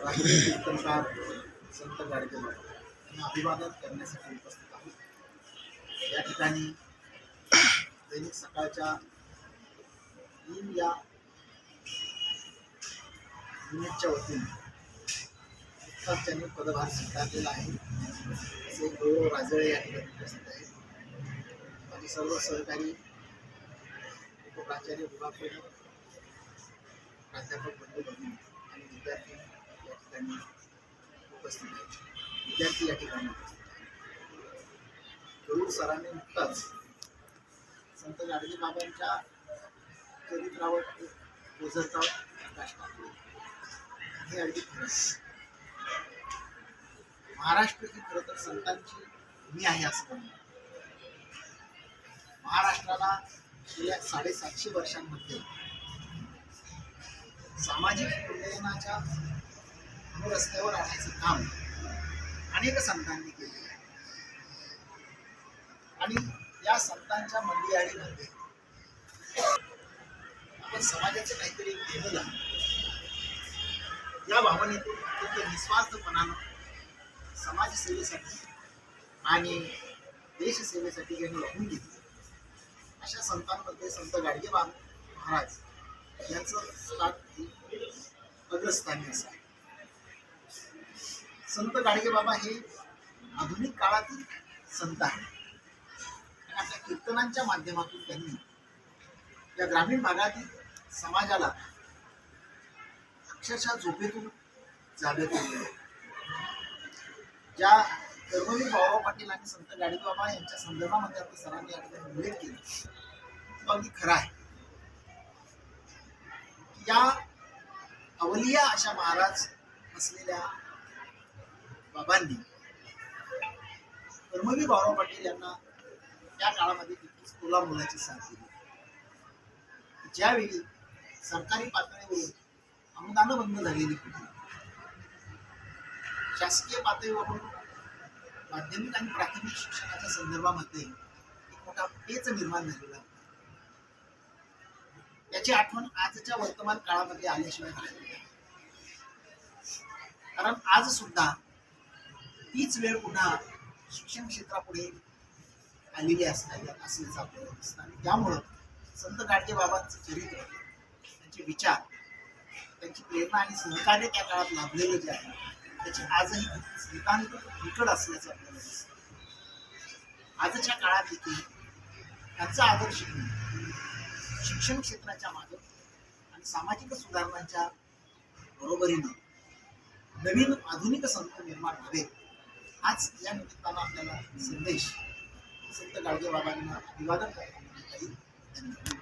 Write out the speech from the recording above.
राष्ट्रीय कीर्तनकार संत गाडगे यांना अभिवादन करण्यासाठी उपस्थित आहोत या ठिकाणी दैनिक सकाळच्या तीन या युनिटच्या वतीने नुकताच त्यांनी पदभार स्वीकारलेला आहे असे गौरव राजळे या ठिकाणी उपस्थित आहेत आणि सर्व सहकारी उपप्राचार्य विभाग प्रमुख प्राध्यापक बंधू भगिनी आणि विद्यार्थी या उपस्थित आहेत. विद्यार्थी या ठिकाणी उपस्थित गरुड सरांनी नुकताच संत गाडगे बाबांच्या चरित्रावर ओझरचा प्रकाश टाकला. हे अगदी खरंच महाराष्ट्र ही खरं तर संतांची भूमी आहे असं म्हणणं. महाराष्ट्राला गेल्या साडेसातशे वर्षांमध्ये सामाजिक उन्नयनाच्या रस्त्यावर आणायचं काम. अनेक संतांनी केले आणि या संतांच्या मंदिराळीमध्ये आपण समाजाचं काहीतरी केलेलं या भावनेतून अत्यंत निस्वार्थपणानं समाजसेवेसाठी आणि देशसेवेसाठी ज्यांनी वाहून घेतले अशा संतांमध्ये संत गाडगेबाब महाराज यांचं स्थान अग्रस्थानी असं संत गाडगे बाबा हे आधुनिक काळातील संत आहेत. आणि आपल्या कीर्तनांच्या माध्यमातून त्यांनी या ग्रामीण भागातील समाजाला अक्षरशः झोपेतून जागे केले. ज्या कर्मवीर भाऊराव पाटील आणि संत गाडगे बाबा यांच्या संदर्भामध्ये आपल्या सरांनी या ठिकाणी उल्लेख केला तो अगदी खरा आहे. या अवलिया अशा महाराज असलेल्या बाबांनी कर्मवीर भाऊराव पाटील यांना त्या काळामध्ये तितकीच तुला मुलाची साथ दिली ज्यावेळी सरकारी पातळीवर अनुदान बंद झालेली होती शासकीय पातळीवरून माध्यमिक आणि प्राथमिक शिक्षणाच्या संदर्भामध्ये एक मोठा पेच निर्माण झालेला होता. याची आठवण आजच्या वर्तमान काळामध्ये आल्याशिवाय कारण आज सुद्धा तीच वेळ पुन्हा शिक्षण क्षेत्रापुढे आलेली असणार असल्याचं आपल्याला दिसतं आणि त्यामुळं संत गाडगे बाबांचं चरित्र त्यांचे विचार त्यांची प्रेरणा आणि सहकार्य त्या काळात लाभलेलं जे आहे त्याची आजही नितांत निकड असल्याचं आपल्याला दिसतं. आजच्या काळात देखील त्यांचा आदर्श शिक्षण क्षेत्राच्या मागे आणि सामाजिक सुधारणांच्या बरोबरीनं नवीन आधुनिक संत निर्माण व्हावेत. आज या निमित्तानं आपल्याला संदेश संत गाडगे बाबांना अभिवादन करायला